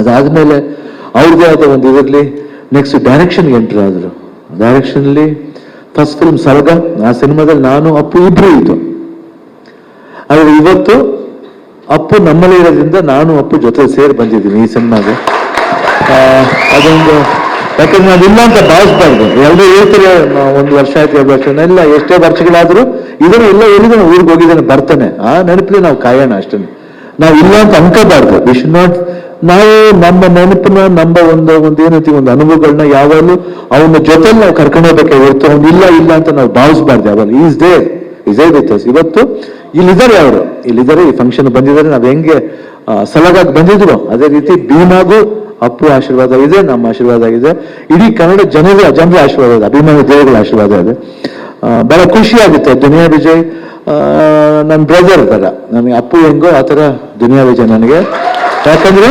ಅದಾದಮೇಲೆ ಅವ್ರದ್ದೇ ಆದ ಒಂದು ಇದರಲ್ಲಿ ನೆಕ್ಸ್ಟ್ ಡೈರೆಕ್ಷನ್ ಎಂಟ್ರಿ ಆದರು. ಡೈರೆಕ್ಷನಲ್ಲಿ ಫಸ್ಟ್ ಫಿಲ್ಮ್ ಸರ್ಗ, ಆ ಸಿನಿಮಾದಲ್ಲಿ ನಾನು, ಅಪ್ಪು ಇಬ್ರು ಇದ್ದು ಆದರೆ ಇವತ್ತು ಅಪ್ಪು ನಮ್ಮಲ್ಲಿ ಇರೋದ್ರಿಂದ ನಾನು, ಅಪ್ಪು ಜೊತೆ ಸೇರಿ ಬಂದಿದ್ದೀನಿ ಈ ಸಿನಿಮಾಗೆ. ಅದೊಂದು ಯಾಕಂದ್ರೆ ನಾನು ಇಲ್ಲ ಅಂತ ಭಾವಿಸ್ಬಾರ್ದು ಎಲ್ಲರೂ ಹೇಳ್ತಾರೆ ಒಂದು ವರ್ಷ ಆಯ್ತು, ಎರಡು ವರ್ಷ ಇಲ್ಲ, ಎಷ್ಟೇ ವರ್ಷಗಳಾದ್ರೂ ಇದನ್ನು ಇಲ್ಲ ನಾವು ಊರಿಗೆ ಹೋಗಿದ್ದಾನೆ, ಬರ್ತಾನೆ. ಆ ನೆನಪಲ್ಲಿ ನಾವು ಕಾಯೋಣ ಅಷ್ಟೇ ನಾವು ಇಲ್ಲ ಅಂತ ಅನ್ಕೋಬಾರ್ದು ವಿ ಶುಡ್ ನಾಟ್ ನಾವು ನಮ್ಮ ನೆನಪನ್ನ, ನಮ್ಮ ಒಂದು ಒಂದು ಏನೈತಿ ಒಂದು ಅನುಭವಗಳನ್ನ ಯಾವಾಗಲೂ ಅವನ ಜೊತೆ ನಾವು ಕರ್ಕೊಂಡೋಗ್ಬೇಕೆ? ಹೊರತು ಅವ್ನು ಇಲ್ಲ ಇಲ್ಲ ಅಂತ ನಾವು ಭಾವಿಸ್ಬಾರ್ದು ಯಾವಾಗ is they is there with us ಇವತ್ತು ಇಲ್ಲಿದ್ದಾರೆ ಅವರು. ಇಲ್ಲಿದ್ದಾರೆ, ಈ ಫಂಕ್ಷನ್ ಬಂದಿದ್ದಾರೆ. ನಾವು ಹೆಂಗೆ ಸಲಗಾಗಿ ಬಂದಿದ್ರು ಅದೇ ರೀತಿ ಭೀಮಾಗೂ ಅಪ್ಪು ಆಶೀರ್ವಾದ ಇದೆ, ನಮ್ಮ ಆಶೀರ್ವಾದ ಇದೆ. ಇಡೀ ಕನ್ನಡ ಜನರ ಜನರ ಆಶೀರ್ವಾದ ಇದೆ, ಅಭಿಮಾನಿ ದೇವಗಳ ಆಶೀರ್ವಾದ ಇದೆ. ಬಹಳ ಖುಷಿ ಆಗುತ್ತೆ ದುನಿಯಾ ವಿಜಯ್. ನನ್ನ ಬ್ರದರ್ ತರ ನನಗೆ ಅಪ್ಪು ಹೆಂಗೋ ಆ ಥರ ದುನಿಯಾ ವಿಜಯ್ ನನಗೆ. ಯಾಕಂದ್ರೆ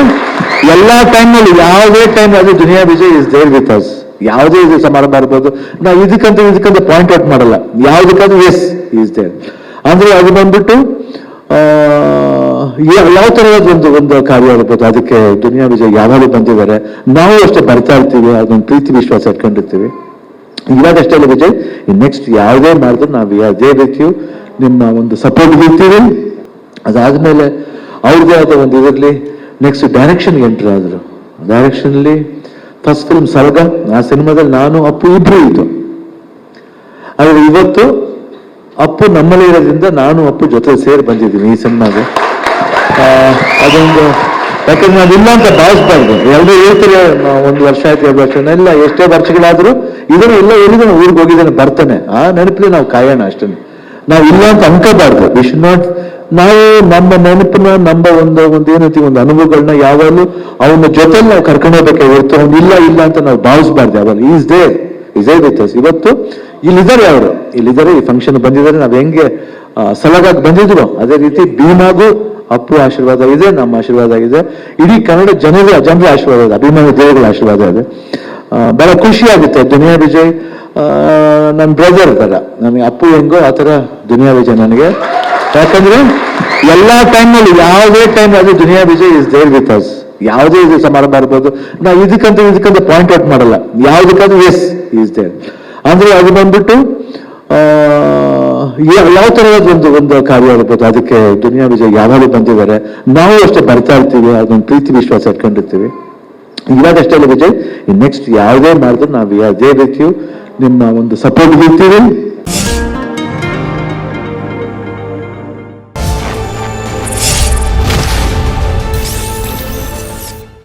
ಎಲ್ಲಾ ಟೈಮ್ನಲ್ಲಿ ಯಾವುದೇ ಟೈಮ್ ಅದು Duniya Vijay is there with us ಯಾವುದೇ ಇದು ಸಮಾರಂಭ ಇರ್ಬೋದು ನಾವು ಇದಕ್ಕಂತ ಇದಕ್ಕಂತ ಪಾಯಿಂಟ್ ಔಟ್ ಮಾಡಲ್ಲ. ಯಾವುದಕ್ಕಂತ ಎಸ್ ಈಸ್ ದೇರ್ ಅಂದ್ರೆ ಅದು ಬಂದ್ಬಿಟ್ಟು ಯಾವ ತರಹದ ಒಂದು ಒಂದು ಕಾರ್ಯ ಇರ್ಬೋದು ಅದಕ್ಕೆ ದುನಿಯಾ ವಿಜಯ್ ಯಾವಾಗ ಬಂದಿದ್ದಾರೆ. ನಾವು ಅಷ್ಟೇ ಬರ್ತಾ ಇರ್ತೀವಿ. ಅದೊಂದು ಪ್ರೀತಿ ವಿಶ್ವಾಸ ಇಟ್ಕೊಂಡಿರ್ತೀವಿ. ಇವಾಗ ಅಷ್ಟೇ ಅಲ್ಲ ವಿಜಯ್ ನೆಕ್ಸ್ಟ್ ಯಾವುದೇ ಮಾಡಿದ್ರು ನಾವು ಯಾವುದೇ ರೀತಿಯು ನಿಮ್ಮ ಒಂದು ಸಪೋರ್ಟ್ ಇರ್ತೀವಿ. ಅದಾದ್ಮೇಲೆ ಅವ್ರದ್ದೇ ಆದ ಒಂದು ಇದರಲ್ಲಿ ನೆಕ್ಸ್ಟ್ ಡೈರೆಕ್ಷನ್ ಎಂಟ್ರಿ ಆದರು. ಡೈರೆಕ್ಷನಲ್ಲಿ ಫಸ್ಟ್ ಫಿಲ್ಮ್ ಸರ್ಗ ಆ ಸಿನಿಮಾದಲ್ಲಿ ನಾನು, ಅಪ್ಪು ಇಬ್ರು ಇದ್ದು ಆದರೆ ಇವತ್ತು ಅಪ್ಪು ನಮ್ಮಲ್ಲಿ ಇರೋದ್ರಿಂದ ನಾನು, ಅಪ್ಪು ಜೊತೆ ಸೇರಿ ಬಂದಿದ್ದೀನಿ ಈ ಸಿನಿಮಾಗೆ ಅದೊಂದು ಯಾಕಂದ್ರೆ ನಾನು ಇಲ್ಲ ಅಂತ ಭಾವಿಸ್ಬಾರ್ದು. ಎಲ್ಲರೂ ಹೇಳ್ತಾರೆ ಒಂದು ವರ್ಷ ಆಯ್ತು, ಎರಡು ವರ್ಷ ಇಲ್ಲ, ಎಷ್ಟೇ ವರ್ಷಗಳಾದ್ರೂ ಇದನ್ನು ಇಲ್ಲ ನಾವು ಊರಿಗೆ ಹೋಗಿದ್ದಾನೆ, ಬರ್ತಾನೆ. ಆ ನೆನಪಲ್ಲಿ ನಾವು ಕಾಯೋಣ ಅಷ್ಟೇ ನಾವು ಇಲ್ಲ ಅಂತ ಅನ್ಕೋಬಾರ್ದು. ವಿ ಶುಡ್ ನಾಟ್ ನಾವು ನಮ್ಮ ನೆನಪನ್ನ, ನಮ್ಮ ಒಂದು ಒಂದು ಏನಂತೀವಿ ಒಂದು ಅನುಭವಗಳನ್ನ ಯಾವಾಗಲೂ ಅವನ ಜೊತೆ ನಾವು ಕರ್ಕೊಂಡೋಗ್ಬೇಕೆ ಹೊರತು ಅವ್ನು ಇಲ್ಲ ಇಲ್ಲ ಅಂತ ನಾವು ಭಾವಿಸ್ಬಾರ್ದು ಯಾವಾಗ is they is a with ಇವತ್ತು ಇಲ್ಲಿದ್ದಾರೆ ಅವರು. ಇಲ್ಲಿದ್ದಾರೆ, ಈ ಫಂಕ್ಷನ್ ಬಂದಿದ್ದಾರೆ. ನಾವು ಹೆಂಗೆ ಸಲಗಾಗಿ ಬಂದಿದ್ರು ಅದೇ ರೀತಿ ಭೀಮಾಗೂ ಅಪ್ಪು ಆಶೀರ್ವಾದ ಇದೆ, ನಮ್ಮ ಆಶೀರ್ವಾದ ಇದೆ. ಇಡೀ ಕನ್ನಡ ಜನರ ಜನರ ಆಶೀರ್ವಾದ ಇದೆ, ಅಭಿಮಾನಿ ದೇವಗಳ ಆಶೀರ್ವಾದ ಇದೆ. ಬಹಳ ಖುಷಿ ಆಗುತ್ತೆ ದುನಿಯಾ ವಿಜಯ್. ನನ್ನ ಬ್ರದರ್ ತರ ನನಗೆ ಅಪ್ಪು ಹೆಂಗೋ ಆ ಥರ ದುನಿಯಾ ವಿಜಯ್ ನನಗೆ. ಯಾಕಂದ್ರೆ ಎಲ್ಲಾ ಟೈಮ್ನಲ್ಲಿ ಯಾವುದೇ ಟೈಮ್ ಅದು Duniya Vijay is there with us ಯಾವುದೇ ಇದು ಸಮಾರಂಭ ಇರ್ಬೋದು ನಾವು ಇದಕ್ಕಂತ ಇದಕ್ಕಂತ ಪಾಯಿಂಟ್ ಔಟ್ ಮಾಡಲ್ಲ. ಯಾವುದಕ್ಕಂತ ಎಸ್ ಈಸ್ ದೇರ್ ಅಂದ್ರೆ ಅದು ಬಂದ್ಬಿಟ್ಟು ಯಾವ ತರಹದ ಒಂದು ಒಂದು ಕಾರ್ಯ ಇರ್ಬೋದು ಅದಕ್ಕೆ ದುನಿಯಾ ವಿಜಯ್ ಯಾವಾಗ ಬಂದಿದ್ದಾರೆ. ನಾವು ಅಷ್ಟೇ ಬರ್ತಾ ಇರ್ತೀವಿ. ಅದೊಂದು ಪ್ರೀತಿ, ವಿಶ್ವಾಸ ಇಟ್ಕೊಂಡಿರ್ತೀವಿ. ಇವಾಗ ಅಷ್ಟೇ ಅಲ್ಲ ವಿಜಯ್ ನೆಕ್ಸ್ಟ್ ಯಾವುದೇ ಮಾಡಿದ್ರು ನಾವು ಯಾವುದೇ ರೀತಿಯು ನಿಮ್ಮ ಒಂದು ಸಪೋರ್ಟ್ ಇರ್ತೀವಿ.